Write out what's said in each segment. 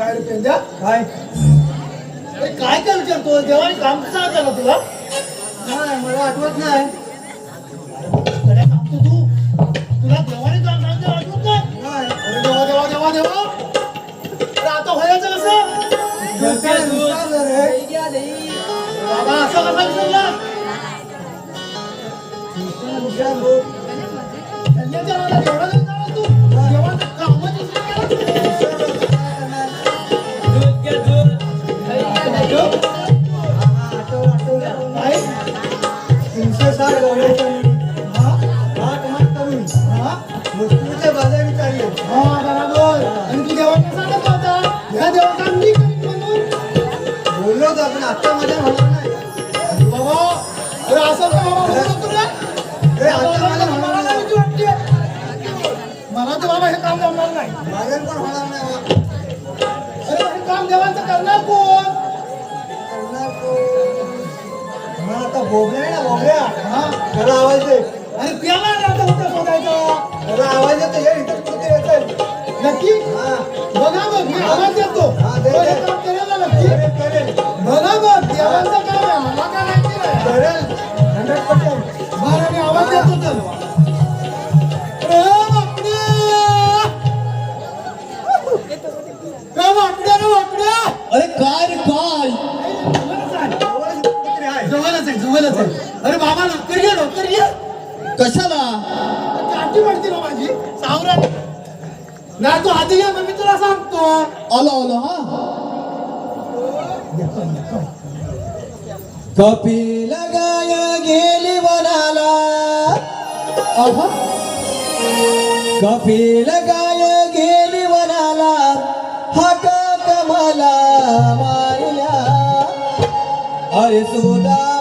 काय रे पेंद्या काय? अरे काय काय विचारतो देवाने काम कसं केलं तुला? नाही मला आठवत नाही. सांगतो तू. तुला देवाने काम सांगितलं आठवत नाही. नाही. अरे देवा देवा देवा देवा. अरे आता व्हायचं कसं. बाबा असं कसं विसरला. त्यांच्या नावाला मुस्लिमच्या बाजारी चालले हा, बरोबर. आणि तू देवाला सांगत होता ह्या देवाचं मी करीन म्हणून? बोललो होतो आपण आता माझ्या होणार नाही. बाबा अरे असं का बाबा बोलतो तुला हे आता माझ्या होणार मला नाही. वाटते. मला तर बाबा हे काम जमणार नाही. माझ्या पण होणार नाही. अरे हे काम देवाचं करणार कोण? करणार कोण? हा, आता बोबड्या आहे ना बोबड्या हा. त्याला आवाज दे. नक्की? बघा बघ मी आवाज देतो. ना नक्की? बघा बघ देवाचं काय माहिती नाही. नाही तू आधी ये मग मी तुला सांगतो आलो आलो हा कपिल गाय गेली वनाला आहा. कपिल गाय गेली वनाला हाक कमला मारिल्या अरे सुदामा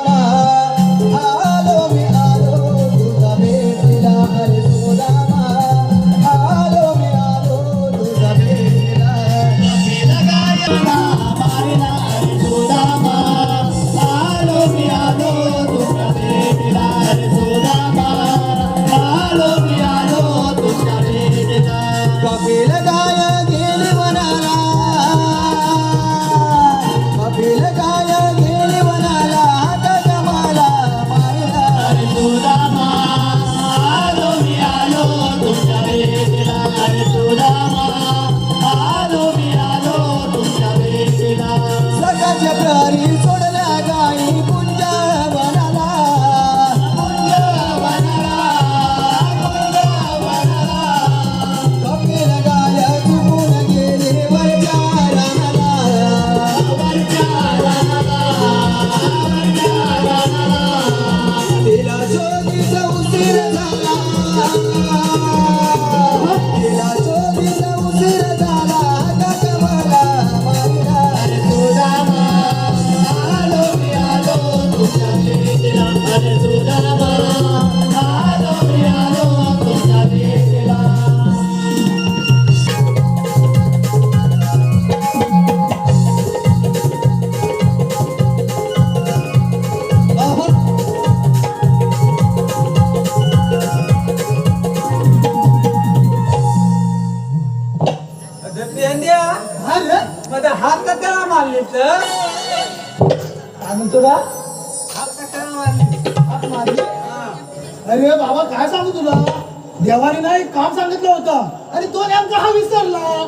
देवाने नाही काम सांगितलं होतं. आणि तो नेमका हा विसरला.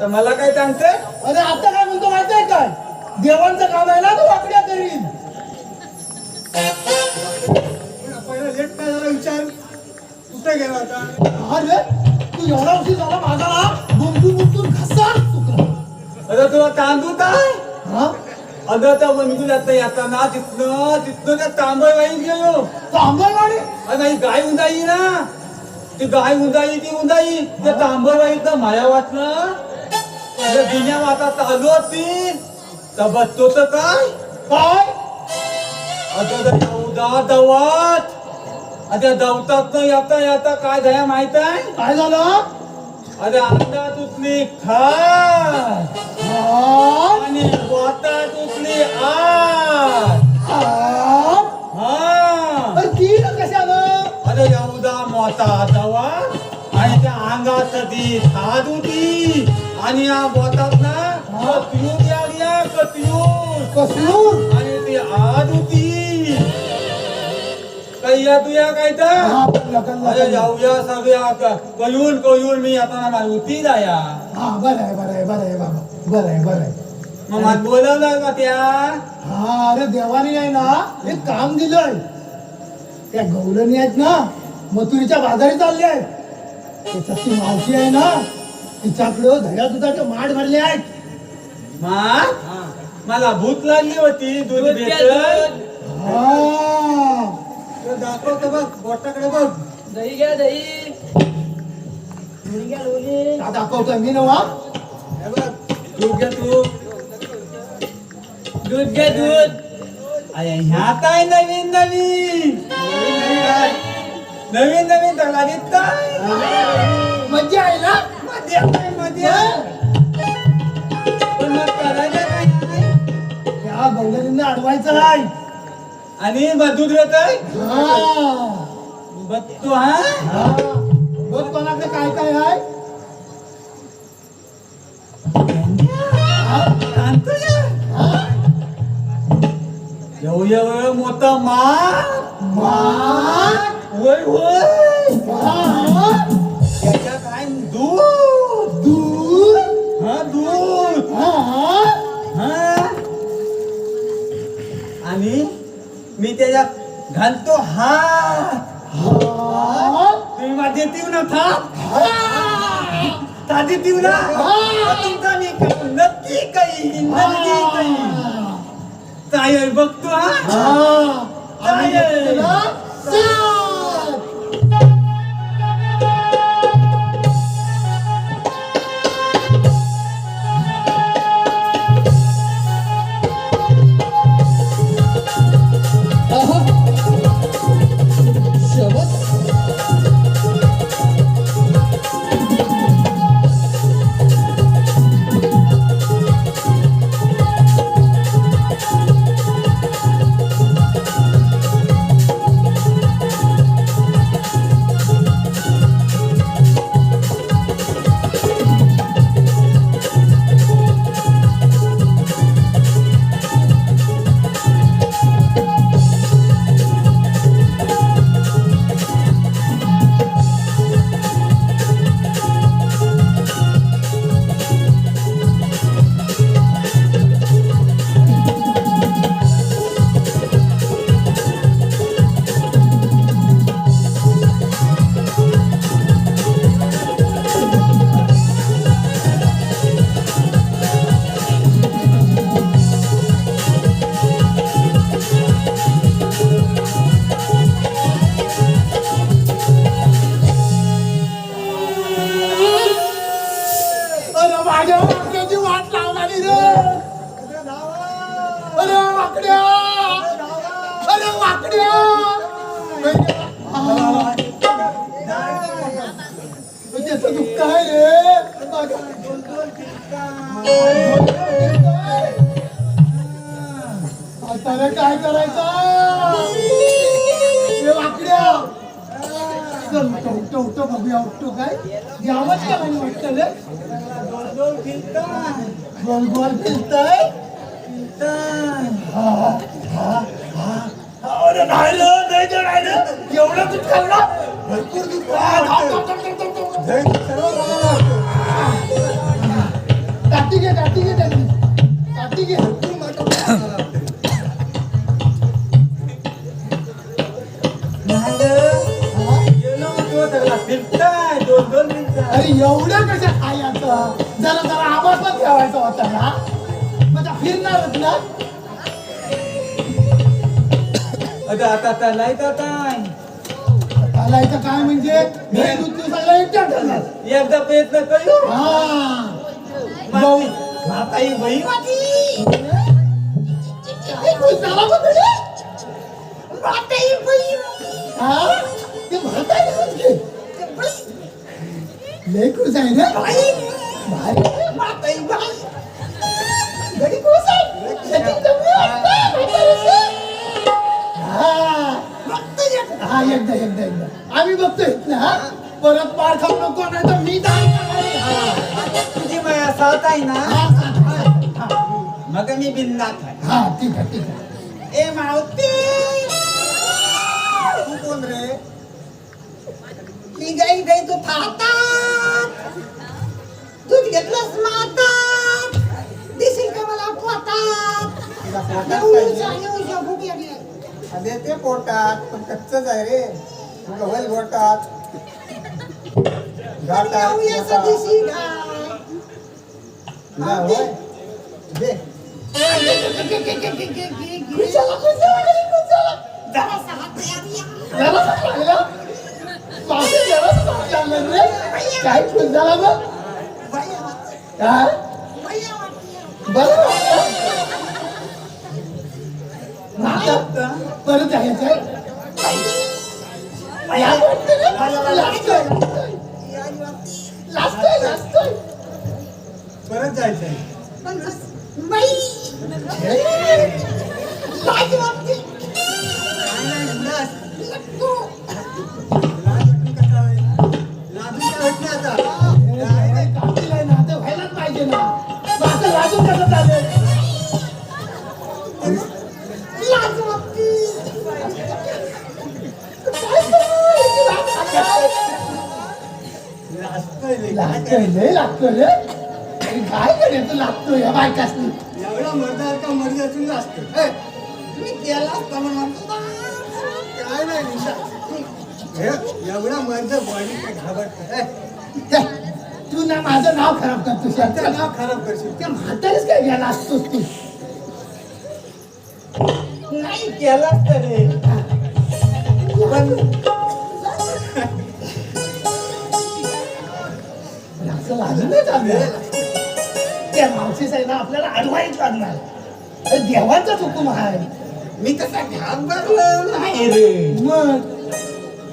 तर मला काय सांगते? अरे आता काय म्हणतो माहितीये काय? देवांचं काम आहे ना तो वाकड्या करीन. पहिला लेट काय झाला विचार? कुठे गेला आता? अरे तू एवढा उशीर झाला माझा ना गुंतून गुंतून घसा. अरे तुला तांदूळ काय अगं त्या वनगुल आता येताना तिथनं तिथनं त्या तांबळ वाईन गेलो. तांबळवाडी? नाही गाय उंदाई ना. ती गाय उंदाई ती उंदाई. त्या तांबळ वाईन माया वाटलं अरे जुन्या चालू होती. तर बसतो तर काय? काय? अगं दौदा दवात आता दवतात येता येता काय झाल्या माहीत आहे? काय झालं? अरे अंगात उठली खाय मोठा दवा आणि त्या अंगात ती थाद होती आणि या बोटात ना कतयून यायला कतयून कसूर आणि ती आज होती काही या तुया काय तर? अरे जाऊया सगळ्या कयून कयून मी आता ना होती जाया हा बरं आहे बरं आहे बरं आहे बाबा. बरं आहे बरं आहे. मग मला बोलवलं का त्या? हा अरे देवाने आहे ना एक काम दिलंय. त्या गौलनी आहेत ना मथुरीच्या बाजारी चालले आहेत. त्याच्यात ती मावशी आहे ना तिच्याकडं दह्या दुधाचे माठ भरले आहेत. मा मला भूक लागली होती दूध हा. दाखवतो बघ बोटाकडे बघ. दही घ्या दही. घ्या दाखवतोय मी नवा. दूध घे तू दूध घ्या दूध. ह्यात आहे नवीन नवीन? नवीन नवीन तलावीत काय मज्जा आहे ना आहे. पण मग करायचं काय अडवायचं आहे आणि दूध येत आहे हा बघतो हा. बघ कोणाकडे काय काय आहे हा? आणतोय हा? एवढं एवढं मोठं मा माठ? वय वय हा? त्याच्यात आहे दूध दूध हा दूध हा? हा आणि मी त्याच्यात घालतो हा? तुम्ही माझे देतीव ना था हा? ता देतीव ना. तुमचा मी नक्की काही नक्की काही चालेल बघतो हा चालेल. वाकड्या. अरे वाकड्या. म्हणजे हा. त्याचं दुःख आहे रे. आता काय करायचं? हे वाकड्या. चल उठो उठो बघूया उठतो काय? यावंच का नाही वाटतं रे? गोल गोल फिरतय? अरे नाही नाही नाही एवढं दूध खाल्लं भरपूर दूध घे घे त्यांनी घे गेलो दोन दोन अरे एवढं कसं खायचं? जरा जरा आवाज पण ठेवायचा होता ना. फिरणारच ना? आता आता त्याला काय चालायचं काय म्हणजे? मी दूध दिवसाला एकट्या ठरणार. एकदा प्रयत्न करू. हा. माताई माताई तुझे? हा? ते म्हातारी होत घे. लय खुश आहे ना? भारी. हा एकदा एकदा एकदा आम्ही बघतोय. ना हा? परत पार खाऊ नको नाही तर मी. तुझी माया साथ आहे ना? हा, हा, हा. मग मी बिंदात आहे. हा ठीक आहे ठीक आहे. ए मावती तू कोण रे? ही गाई गाई तू थातात पोटात एवढीच्या पाहिजे एवढीच्या भूक लागली अरे ते पोटात पण कच्चच आहे रे तुला होईल पोटात घाटात एवढ्याचं पोटात. दिशी गाय तुला होय दे खुशाला, खुशाला, खुशाला. जरा लागलं. मावशी जरा लागलं रे. काय खुश झाला मग हा? बरं वाटलं? मग आता परत जायचंय. परत जायचंय. लागतोय लय लागतोय काय करायचं लागतोय या बायकासनी? एवढा मर्दार का असतं? म्हणून काय नाही हे, एवढा मर्द बॉडी घाबरत तू ना माझं नाव खराब करतो त्याचं नाव खराब करशील. त्या म्हातारीच काय घ्यायला असतोस तू? नाही केला तरी. पण असं नाही चाललं त्या मावशी आपल्याला अडवायच लागणार देवाचाच हुकूम आहे. मी तसा घाबरलो नाही रे. मग?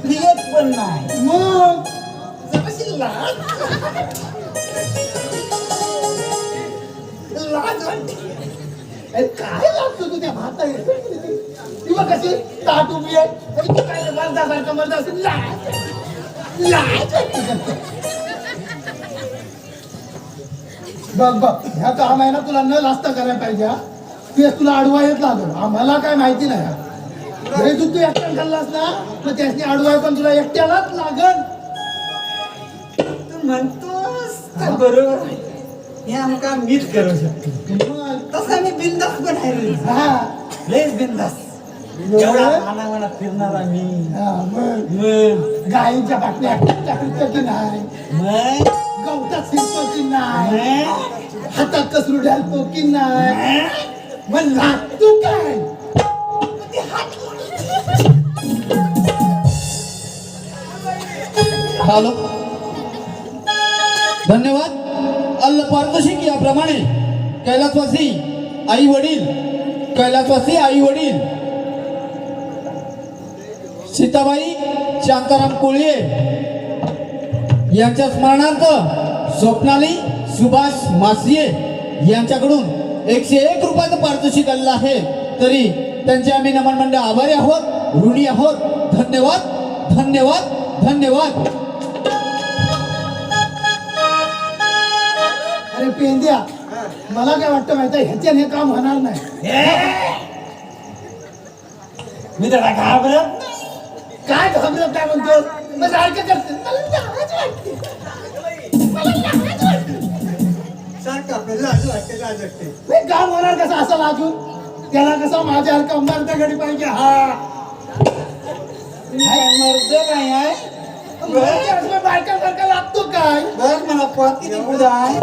प्रियत पण नाही. मग? जराशी लाज. लाज वाटते. अरे काय लागतो तू त्या बघ कशी ताट उभी आहे. काय मर्दासारखं मर्दा असेल. लाज. लाज वाटते. करते. बघ बघ ह्या काम आहे ना तुला न लाजता करायला पाहिजे. तेच तुला अडवा येत लागल. आम्हाला काय माहिती नाही हा. जरी तू तू एकट्याला खाल्लास ना तर त्यासनी अडवाय पण तुला एकट्यालाच लागल. तू म्हणतोस बरोबर हे आमका मीच करू शकतो. तसा मी बिंदास पण आहे हा. लयच बिंदास. फिरणारा मी गायीच्या बाटल्या टाकतो नाही. गवतात शिरतो की नाही मग हातात कसरू ढालतो की नाही मग लागतो काय? हॅलो. धन्यवाद. अल्ल पारितोषिक याप्रमाणे कैलासवासी आई वडील कैलासवासी आई वडील. सीताबाई शांताराम कोळी यांच्या स्मरणार्थ स्वप्नाली सुभाष मासिये यांच्याकडून एकशे एक रुपयाचं पारितोषिक आलेलं आहे. तरी त्यांचे आम्ही नमन मंडळ आभारी आहोत ऋणी आहोत. धन्यवाद धन्यवाद धन्यवाद. अरे पेंद्या मला काय वाटतं माहिती आहे ह्याच्याने हे काम होणार नाही. मी त्याला घाबरत. नाही. काय घाबरत काय म्हणतो मग सारखं करते. काम होणार कसं असं लाजून त्याला कसं माझ्या अंबारचा गडी पाहिजे? हा. काय मर्द नाही आहे बायकासारखा लागतो काय? बघ मला पत आहे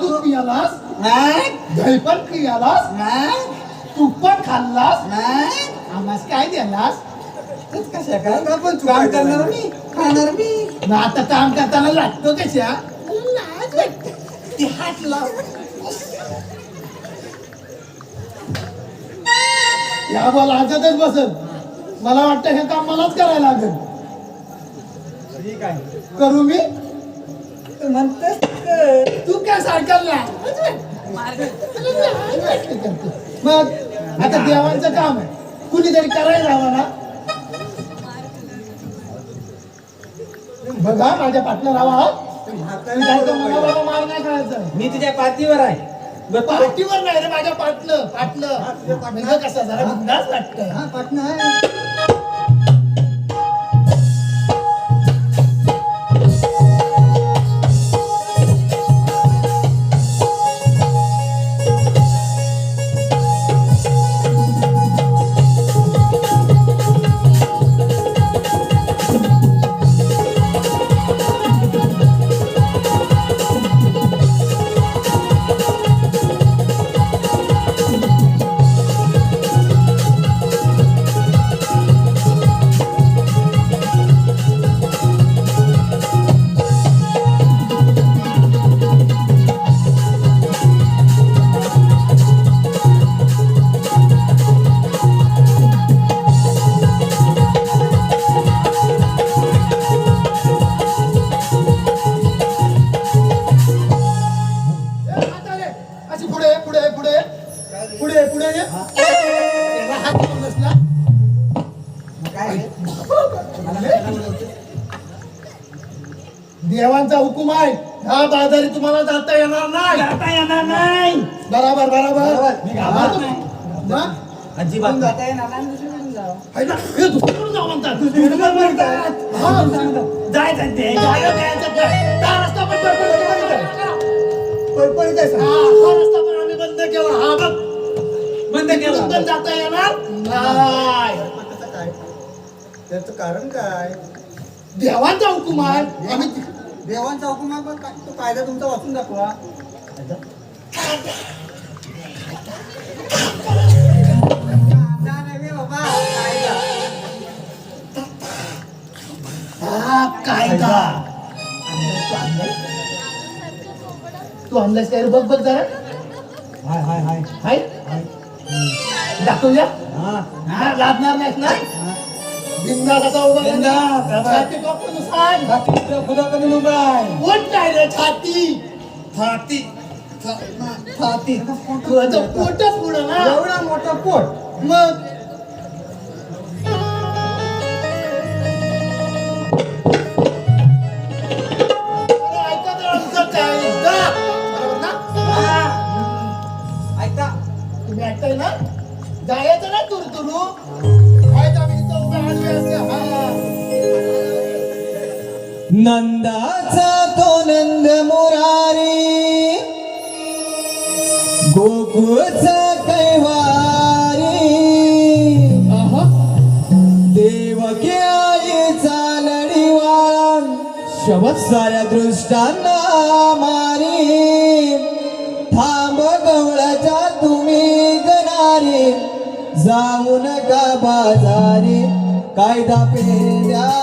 दूध पियालास नाही. दही पण पियालास? नाही. तूप पण खाल्लास? नाही. आम्हास काय द्यालास कशा काय का पण तू काम काय करणार मी? खाणार मी? मग आता काम करताना लागतो कशा लाज वाटते. ती हात लाव. या बा लाजतच बसत मला वाटतं हे काम मलाच करायला लागेल. ठीक आहे. करू मी? तू म्हणतोस. तू काय सारखं लाज वाटते. मग आता देवांचं काम आहे. कुणीतरी करायला हवं ना? बघा माझ्या पाटला राहा जायचं मला. बाबा मार नाही खायचं. मी तुझ्या पाठीवर आहे. पाठीवर नाही रे माझ्या पाटलं पाटलं कसं जरा बिंदास वाटतं हा पाटणं आहे. येणार नाही. बराबर बराबर. मी घाबरत नाही. मग? अजिबात नाही. ना? हे दुसरीकडून जाऊ म्हणतात. दुसरीकडून म्हणतात. हा. जायचं ते. रस्ता पण बंद केला. पळपळीत आहे हा, सर. हा रस्ता पण आम्ही बंद केला. हा बघ. बंद इकडून केला पण जाता येणार नाही. काय? त्याचं कारण काय? देवांचा हुकुम आहे. आम्ही देवांचा हुकुम आहे पण काय- तो कायदा तुमचा वाचून दाखवा. कायदा तू आणलास काय बघ बघ जरा हाय हाय हाय हाय दाखवूया हा लाभणार नाहीस ना बिंदा कसा उभा बिनधास्त. छाती कापून सांग छातीचं फुलं करून आहे रे छाती छाती छाती पोटच पुढं ना एवढा मोठा पोट मग तर ना ना जायचं ना तुरतुरू नंदाचा तो नंद मुरारी गोकुळचा कैवारी. देवकी आईचा लढीवाळा. शबत साऱ्या दृष्टांना मारी. थांब गवळाच्या तुम्ही गणारी. जाऊ नका बाजारी. कायदा पेंड्याचा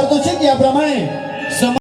हॅलो धन्यवाद अल्ल पारितोषिक याप्रमाणे